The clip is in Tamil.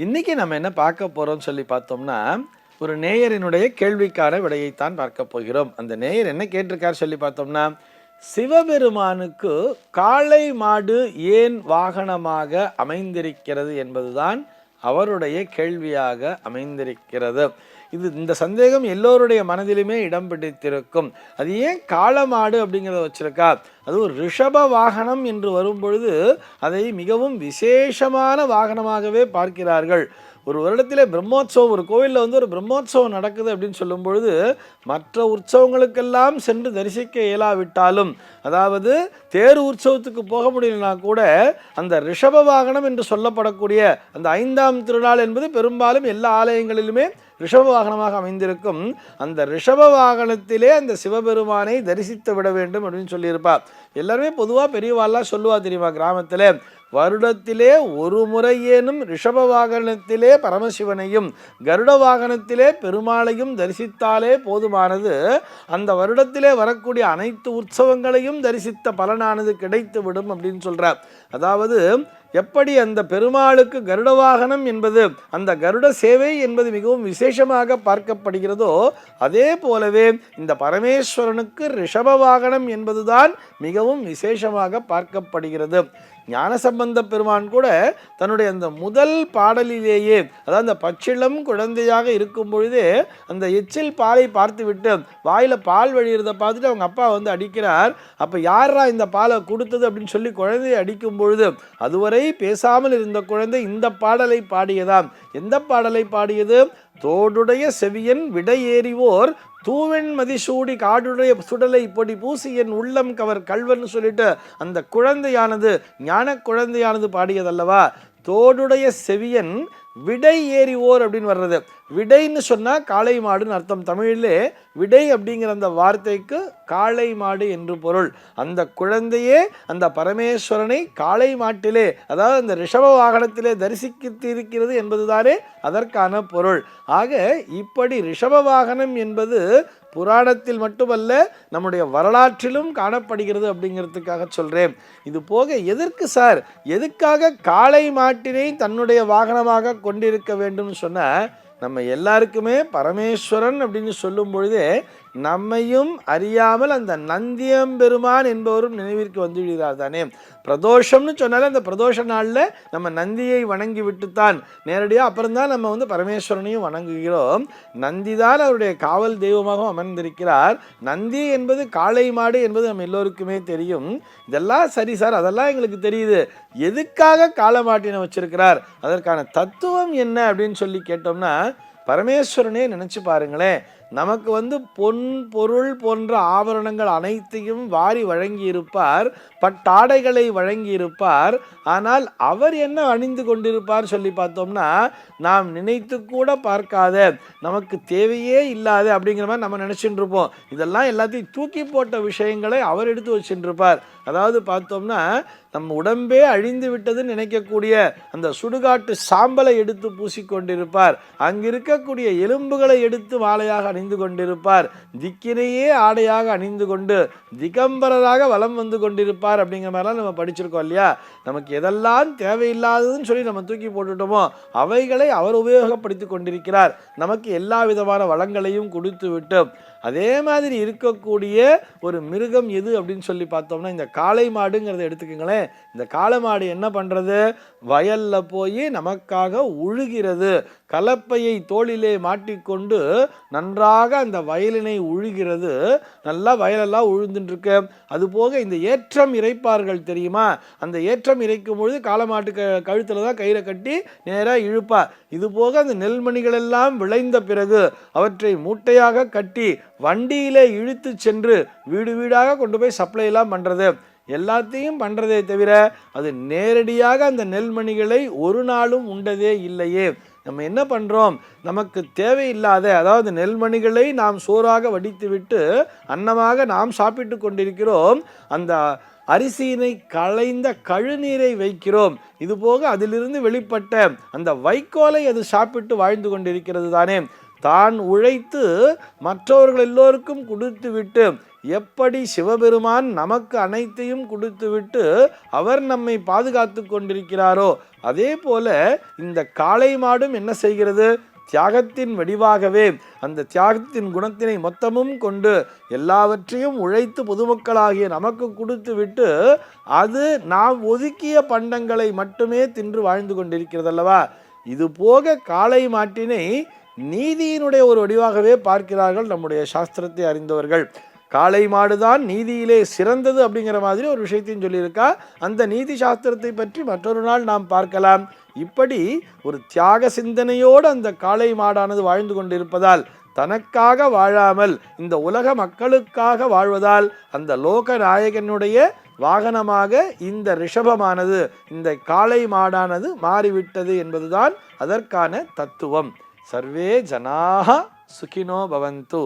இன்னைக்கு நம்ம என்ன பார்க்க போகிறோம்னு சொல்லி பார்த்தோம்னா ஒரு நேயரினுடைய கேள்விக்கான விடையைத்தான் பார்க்க போகிறோம். அந்த நேயர் என்ன கேட்டிருக்கார் சொல்லி பார்த்தோம்னா சிவபெருமானுக்கு காளை மாடு ஏன் வாகனமாக அமைந்திருக்கிறது என்பதுதான் அவருடைய கேள்வியாக அமைந்திருக்கிறது. இது இந்த சந்தேகம் எல்லோருடைய மனதிலுமே இடம் பிடித்திருக்கும். அது ஏன் காளமாடு அப்படிங்கிறத வச்சுருக்கா? அது ஒரு ரிஷப வாகனம் என்று வரும்பொழுது அதை மிகவும் விசேஷமான வாகனமாகவே பார்க்கிறார்கள். ஒரு வருடத்திலே பிரம்மோற்சவம் ஒரு கோவிலில் வந்து ஒரு பிரம்மோற்சவம் நடக்குது அப்படின்னு சொல்லும் பொழுது மற்ற உற்சவங்களுக்கெல்லாம் சென்று தரிசிக்க இயலாவிட்டாலும் அதாவது தேர் உற்சவத்துக்கு போக முடியலனா கூட அந்த ரிஷப வாகனம் என்று சொல்லப்படக்கூடிய அந்த ஐந்தாம் திருநாள் என்பது பெரும்பாலும் எல்லா ஆலயங்களிலுமே ரிஷப வாகனமாக அமைந்திருக்கும் அந்த ரிஷப வாகனத்திலே அந்த சிவபெருமானை தரிசித்து விட வேண்டும் அப்படின்னு சொல்லியிருப்பார் எல்லாருமே பொதுவாக பெரியவாள்லாம் சொல்லுவா தெரியுமா கிராமத்தில்? வருடத்திலே ஒரு முறையேனும் ரிஷப வாகனத்திலே பரமசிவனையும் கருட வாகனத்திலே பெருமாளையும் தரிசித்தாலே போதுமானது. அந்த வருடத்திலே வரக்கூடிய அனைத்து உற்சவங்களையும் தரிசித்த பலனானது கிடைத்து விடும் அப்படின்னு சொல்கிறார் அதாவது எப்படி அந்த பெருமாளுக்கு கருட வாகனம் என்பது அந்த கருட சேவை என்பது மிகவும் விசேஷமாக பார்க்கப்படுகிறதோ அதே போலவே இந்த பரமேஸ்வரனுக்கு ரிஷப வாகனம் என்பதுதான் மிகவும் விசேஷமாக பார்க்கப்படுகிறது. ஞானசம்பந்த பெருமான் கூட தன்னுடைய அந்த முதல் பாடலிலேயே அதாவது அந்த பச்சிளம் குழந்தையாக இருக்கும் பொழுதே அந்த எச்சில் பாலை பார்த்துவிட்டு வாயில் பால் வழியிறதை பார்த்துட்டு அவங்க அப்பா வந்து அடிக்கிறார். அப்போ யாரா இந்த பாலை கொடுத்தது அப்படின்னு சொல்லி குழந்தையை அடிக்கும் பொழுது அதுவரை பேசாமல் இருந்த குழந்தை இந்த பாடலை பாடியதாம். எந்த பாடலை பாடியது? தோடுடைய செவியன் விடையேறிவோர் தூவெண் மதிசூடி காடுடைய சுடலை பொடி பூசி என் உள்ளம் கவர் கல்வன் சொல்லிட்டு அந்த குழந்தையானது ஞான குழந்தையானது பாடியதல்லவா? தோடுடைய செவியன் விடை ஏறிவோர் அப்படின்னு வர்றது. விடைன்னு சொன்னால் காளை மாடுன்னு அர்த்தம். தமிழிலே விடை அப்படிங்கிற அந்த வார்த்தைக்கு காளை மாடு என்று பொருள். அந்த குழந்தையே அந்த பரமேஸ்வரனை காளை மாட்டிலே அதாவது அந்த ரிஷப வாகனத்திலே தரிசித்திருக்கிறது என்பதுதானே அதற்கான பொருள். ஆக இப்படி ரிஷப வாகனம் என்பது புராணத்தில் மட்டுமல்ல நம்முடைய வரலாற்றிலும் காணப்படுகிறது அப்படிங்கிறதுக்காக சொல்கிறேன் இது போக எதற்கு சார்? எதுக்காக காளை மாட்டினை தன்னுடைய வாகனமாக கொண்டிருக்க வேண்டும்னு சொன்னால் நம்ம எல்லாருக்குமே பரமேஸ்வரன் அப்படின்னு சொல்லும் பொழுதே நம்மையும் அறியாமல் அந்த நந்தியம்பெருமான் என்பவரும் நினைவிற்கு வந்துவிடுகிறார் தானே? பிரதோஷம்னு சொன்னாலே அந்த பிரதோஷ நாளில் நம்ம நந்தியை வணங்கி விட்டுத்தான். நேரடியாக அப்புறம்தான் நம்ம வந்து பரமேஸ்வரனையும் வணங்குகிறோம். நந்தி தான் அவருடைய காவல் தெய்வமாகவும் அமர்ந்திருக்கிறார். நந்தி என்பது காளை மாடு என்பது நம்ம எல்லோருக்குமே தெரியும். இதெல்லாம் சரி சார் அதெல்லாம் எங்களுக்கு தெரியுது. எதுக்காக காளை மாட்டினை வச்சிருக்கிறார்? அதற்கான தத்துவம் என்ன அப்படின்னு சொல்லி கேட்டோம்னா பரமேஸ்வரனே நினச்சி பாருங்களேன். நமக்கு வந்து பொன் பொருள் போன்ற ஆபரணங்கள் அனைத்தையும் வாரி வழங்கி இருப்பார் பட்டாடைகளை வழங்கி இருப்பார் ஆனால் அவர் என்ன அணிந்து கொண்டிருப்பார் சொல்லி பார்த்தோம்னா நாம் நினைத்து கூட பார்க்காத நமக்கு தேவையே இல்லாத அப்படிங்கிற மாதிரி நம்ம நினச்சிட்டு இருப்போம் இதெல்லாம் எல்லாத்தையும் தூக்கி போட்ட விஷயங்களை அவர் எடுத்து வச்சுட்டு அதாவது பார்த்தோம்னா நம்ம உடம்பே அழிந்து விட்டதுன்னு நினைக்கக்கூடிய அந்த சுடுகாட்டு சாம்பலை எடுத்து பூசிக்கொண்டிருப்பார். அங்கிருக்கக்கூடிய எலும்புகளை எடுத்து மாலையாக அணிந்து கொண்டிருப்பார். திக்கினையே ஆடையாக அணிந்து கொண்டு திகம்பரராக வலம் வந்து கொண்டிருப்பார் அப்படிங்கிற மாதிரிலாம் நம்ம படிச்சிருக்கோம் இல்லையா? நமக்கு எதெல்லாம் தேவையில்லாததுன்னு சொல்லி நம்ம தூக்கி போட்டுட்டோமோ அவைகளை அவர் உபயோகப்படுத்தி கொண்டிருக்கிறார். நமக்கு எல்லா விதமான வளங்களையும் கொடுத்து விட்டு அதே மாதிரி இருக்கக்கூடிய ஒரு மிருகம் எது அப்படின்னு சொல்லி பார்த்தோம்னா இந்த காளை மாடுங்கிறத எடுத்துக்கோங்களேன். இந்த காளை மாடு என்ன பண்ணுறது வயலில் போய் நமக்காக உழுகிறது. கலப்பையை தோளிலே மாட்டிக்கொண்டு நன்றாக அந்த வயலினை உழுகிறது. நல்லா வயலெல்லாம் உழுந்துட்டுருக்கு அதுபோக இந்த ஏற்றம் இறைப்பார்கள் தெரியுமா? அந்த ஏற்றம் இறைக்கும் பொழுது காலமாட்டு க கழுத்தில் தான் கயிறை கட்டி நேராக இழுப்பார் இதுபோக அந்த நெல்மணிகள் எல்லாம் விளைந்த பிறகு அவற்றை மூட்டையாக கட்டி வண்டியிலே இழுத்து சென்று வீடு வீடாக கொண்டு போய் சப்ளை எல்லாம் பண்ணுறது எல்லாத்தையும் பண்ணுறதே தவிர அது நேரடியாக அந்த நெல்மணிகளை ஒரு நாளும் உண்டதே இல்லையே. நம்ம என்ன பண்ணுறோம் நமக்கு தேவையில்லாத அதாவது நெல்மணிகளை நாம் சோறாக வடித்துவிட்டு அன்னமாக நாம் சாப்பிட்டு கொண்டிருக்கிறோம். அந்த அரிசியினை களைந்த கழுநீரை வைக்கிறோம். இது போக அதிலிருந்து வெளிப்பட்ட அந்த வைக்கோலை அது சாப்பிட்டு வாழ்ந்து கொண்டிருக்கிறது தானே? தான் உழைத்து மற்றவர்கள் எல்லோருக்கும் கொடுத்து விட்டு எப்படி சிவபெருமான் நமக்கு அனைத்தையும் கொடுத்துவிட்டு அவர் நம்மை பாதுகாத்து கொண்டிருக்கிறாரோ அதே போல இந்த காளை மாடும் என்ன செய்கிறது? தியாகத்தின் வடிவாகவே அந்த தியாகத்தின் குணத்தினை மொத்தமும் கொண்டு எல்லாவற்றையும் உழைத்து பொதுமக்களாகிய நமக்கு கொடுத்து விட்டு அது நாம் ஒதுக்கிய பண்டங்களை மட்டுமே தின்று வாழ்ந்து கொண்டிருக்கிறது அல்லவா இது போக காளை மாட்டினை நீதியினுடைய ஒரு வடிவாகவே பார்க்கிறார்கள் நம்முடைய சாஸ்திரத்தை அறிந்தவர்கள். காளை மாடுதான் நீதியிலே சிறந்தது அப்படிங்கிற மாதிரி ஒரு விஷயத்தையும் சொல்லியிருக்கா. அந்த நீதி சாஸ்திரத்தை பற்றி மற்றொரு நாள் நாம் பார்க்கலாம். இப்படி ஒரு தியாக சிந்தனையோடு அந்த காளை மாடானது வாழ்ந்து கொண்டிருப்பதால் தனக்காக வாழாமல் இந்த உலக மக்களுக்காக வாழ்வதால் அந்த லோக நாயகனுடைய வாகனமாக இந்த ரிஷபமானது இந்த காளை மாடானது மாறிவிட்டது என்பதுதான் அதற்கான தத்துவம். सर्वे जना सुखिनो भवंतु